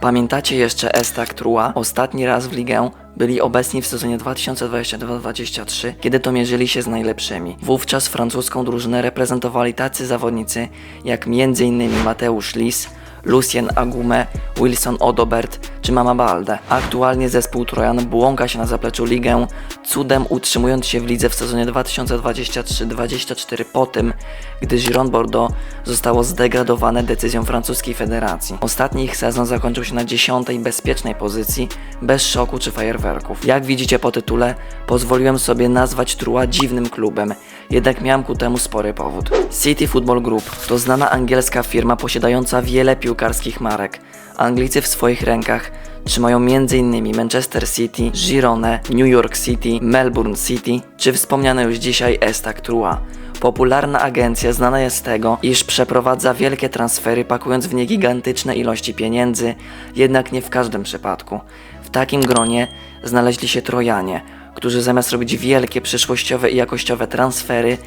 Pamiętacie jeszcze Estak Trua? Ostatni raz w ligę byli obecni w sezonie 2022-2023, kiedy to mierzyli się z najlepszymi. Wówczas francuską drużynę reprezentowali tacy zawodnicy jak m.in. Mateusz Lis, Lucien Agume, Wilson Odobert czy Mama Balde. Aktualnie zespół Trojan błąka się na zapleczu ligę, cudem utrzymując się w lidze w sezonie 2023-2024 po tym, gdy Giron Bordeaux zostało zdegradowane decyzją francuskiej federacji. Ostatni ich sezon zakończył się na dziesiątej bezpiecznej pozycji, bez szoku czy fajerwerków. Jak widzicie po tytule, pozwoliłem sobie nazwać Trua dziwnym klubem, jednak miałem ku temu spory powód. City Football Group to znana angielska firma posiadająca wiele piłkarskich marek. Anglicy w swoich rękach trzymają m.in. Manchester City, Girone, New York City, Melbourne City czy wspomniane już dzisiaj Estac Trua. Popularna agencja znana jest z tego, iż przeprowadza wielkie transfery pakując w nie gigantyczne ilości pieniędzy, jednak nie w każdym przypadku. W takim gronie znaleźli się Trojanie, którzy zamiast robić wielkie przyszłościowe i jakościowe transfery,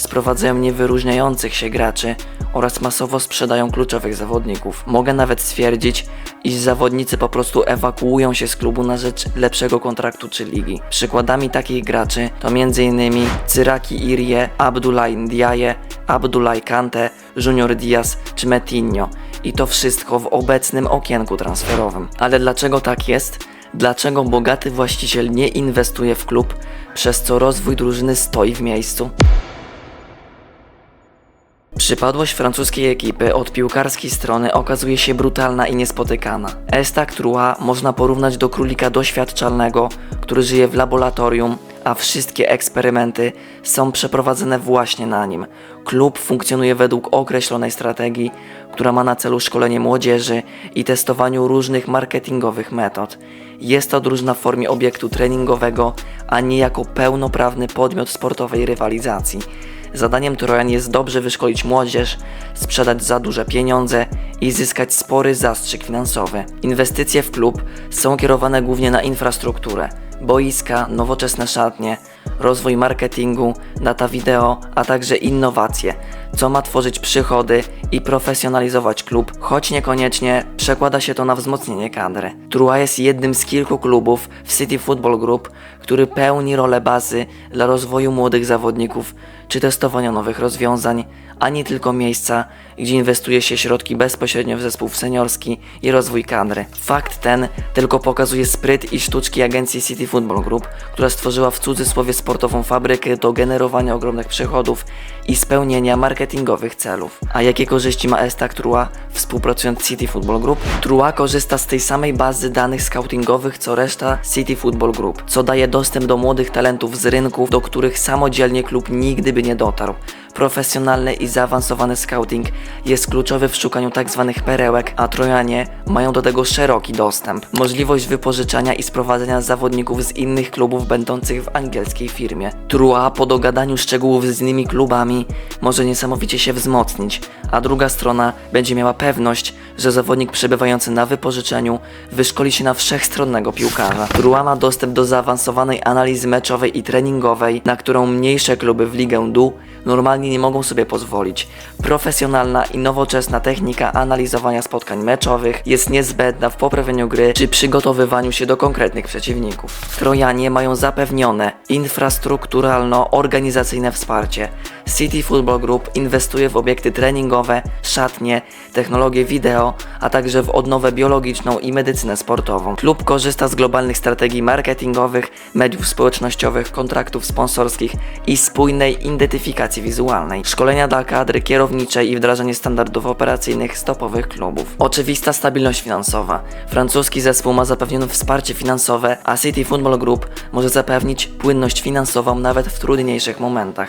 sprowadzają niewyróżniających się graczy oraz masowo sprzedają kluczowych zawodników. Mogę nawet stwierdzić, iż zawodnicy po prostu ewakuują się z klubu na rzecz lepszego kontraktu czy ligi. Przykładami takich graczy to m.in. Cyraki Irie, Abdullah Ndiaye, Abdullah Kante, Junior Diaz czy Metinho. I to wszystko w obecnym okienku transferowym. Ale dlaczego tak jest? Dlaczego bogaty właściciel nie inwestuje w klub, przez co rozwój drużyny stoi w miejscu? Przypadłość francuskiej ekipy od piłkarskiej strony okazuje się brutalna i niespotykana. Estac Trua można porównać do królika doświadczalnego, który żyje w laboratorium, a wszystkie eksperymenty są przeprowadzane właśnie na nim. Klub funkcjonuje według określonej strategii, która ma na celu szkolenie młodzieży i testowaniu różnych marketingowych metod. Jest to drużyna w formie obiektu treningowego, a nie jako pełnoprawny podmiot sportowej rywalizacji. Zadaniem Trojan jest dobrze wyszkolić młodzież, sprzedać za duże pieniądze i zyskać spory zastrzyk finansowy. Inwestycje w klub są kierowane głównie na infrastrukturę, boiska, nowoczesne szatnie, rozwój marketingu, data wideo, a także innowacje, co ma tworzyć przychody i profesjonalizować klub, choć niekoniecznie przekłada się to na wzmocnienie kadry. Trua jest jednym z kilku klubów w City Football Group, który pełni rolę bazy dla rozwoju młodych zawodników czy testowania nowych rozwiązań, a nie tylko miejsca, gdzie inwestuje się środki bezpośrednio w zespół seniorski i rozwój kadry. Fakt ten tylko pokazuje spryt i sztuczki agencji City Football Group, która stworzyła w cudzysłowie sportową fabrykę do generowania ogromnych przychodów i spełnienia marketingowych celów. A jakie korzyści ma Estac Trua współpracując z City Football Group? Trua korzysta z tej samej bazy danych scoutingowych co reszta City Football Group, co daje dostęp do młodych talentów z rynków, do których samodzielnie klub nigdy by nie dotarł. Profesjonalny i zaawansowany scouting jest kluczowy w szukaniu tzw. perełek, a Trojanie mają do tego szeroki dostęp. Możliwość wypożyczania i sprowadzenia zawodników z innych klubów będących w angielskiej firmie. Trua po dogadaniu szczegółów z innymi klubami może niesamowicie się wzmocnić, a druga strona będzie miała pewność, że zawodnik przebywający na wypożyczeniu wyszkoli się na wszechstronnego piłkarza. Trua ma dostęp do zaawansowanej analizy meczowej i treningowej, na którą mniejsze kluby w Ligę DU normalnie nie mogą sobie pozwolić. Profesjonalna i nowoczesna technika analizowania spotkań meczowych jest niezbędna w poprawieniu gry czy przygotowywaniu się do konkretnych przeciwników. Trojanie mają zapewnione infrastrukturalno-organizacyjne wsparcie. City Football Group inwestuje w obiekty treningowe, szatnie, technologię wideo, a także w odnowę biologiczną i medycynę sportową. Klub korzysta z globalnych strategii marketingowych, mediów społecznościowych, kontraktów sponsorskich i spójnej identyfikacji wizualnej. Szkolenia dla kadry kierowniczej i wdrażanie standardów operacyjnych stopowych klubów. Oczywista stabilność finansowa. Francuski zespół ma zapewnione wsparcie finansowe, a City Football Group może zapewnić płynność finansową nawet w trudniejszych momentach.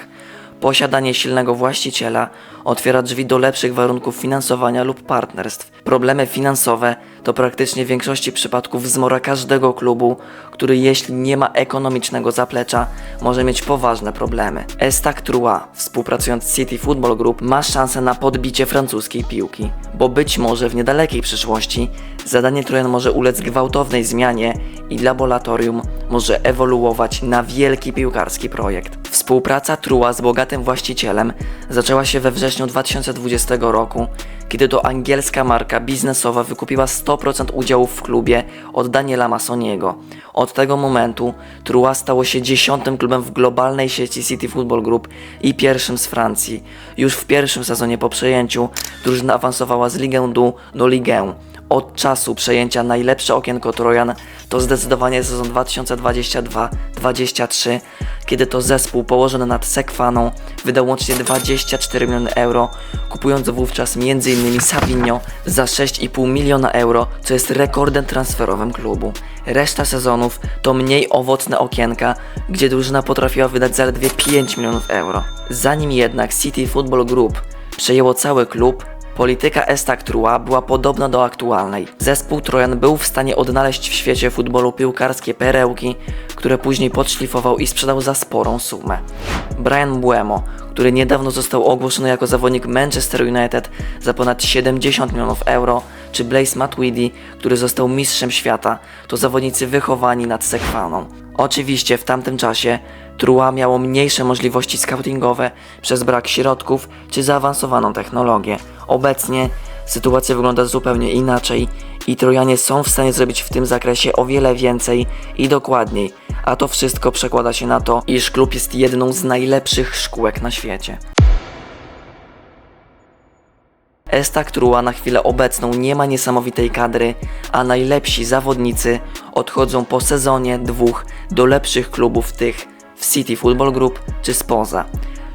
Posiadanie silnego właściciela otwiera drzwi do lepszych warunków finansowania lub partnerstw. Problemy finansowe to praktycznie w większości przypadków zmora każdego klubu, który jeśli nie ma ekonomicznego zaplecza, może mieć poważne problemy. Estac Trua, współpracując z City Football Group, ma szansę na podbicie francuskiej piłki, bo być może w niedalekiej przyszłości zadanie Trojan może ulec gwałtownej zmianie i laboratorium może ewoluować na wielki piłkarski projekt. Współpraca Trua z bogatym właścicielem zaczęła się we wrześniu 2020 roku, kiedy to angielska marka biznesowa wykupiła 100% udziałów w klubie od Daniela Masoniego. Od tego momentu Trua stało się dziesiątym klubem w globalnej sieci City Football Group i pierwszym z Francji. Już w pierwszym sezonie po przejęciu drużyna awansowała z Ligę Du do Ligę. Od czasu przejęcia najlepsze okienko Trojan to zdecydowanie sezon 2022-23, kiedy to zespół położony nad Sekwaną wydał łącznie 24 miliony euro, kupując wówczas m.in. Savigno za 6,5 miliona euro, co jest rekordem transferowym klubu. Reszta sezonów to mniej owocne okienka, gdzie drużyna potrafiła wydać zaledwie 5 milionów euro. Zanim jednak City Football Group przejęło cały klub, Polityka Estak Trua była podobna do aktualnej. Zespół Trojan był w stanie odnaleźć w świecie futbolu piłkarskie perełki, które później podszlifował i sprzedał za sporą sumę. Brian Buemo, który niedawno został ogłoszony jako zawodnik Manchester United za ponad 70 milionów euro, czy Blaise Matuidi, który został mistrzem świata, to zawodnicy wychowani nad Sekwaną. Oczywiście w tamtym czasie Trua miało mniejsze możliwości scoutingowe przez brak środków czy zaawansowaną technologię. Obecnie sytuacja wygląda zupełnie inaczej i Trojanie są w stanie zrobić w tym zakresie o wiele więcej i dokładniej, a to wszystko przekłada się na to, iż klub jest jedną z najlepszych szkółek na świecie. Estak Trua na chwilę obecną nie ma niesamowitej kadry, a najlepsi zawodnicy odchodzą po sezonie dwóch do lepszych klubów tych w City Football Group czy spoza.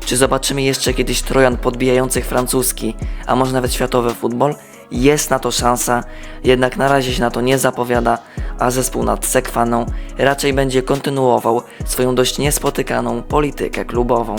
Czy zobaczymy jeszcze kiedyś Trojan podbijających francuski, a może nawet światowy futbol? Jest na to szansa, jednak na razie się na to nie zapowiada, a zespół nad Sekwaną raczej będzie kontynuował swoją dość niespotykaną politykę klubową.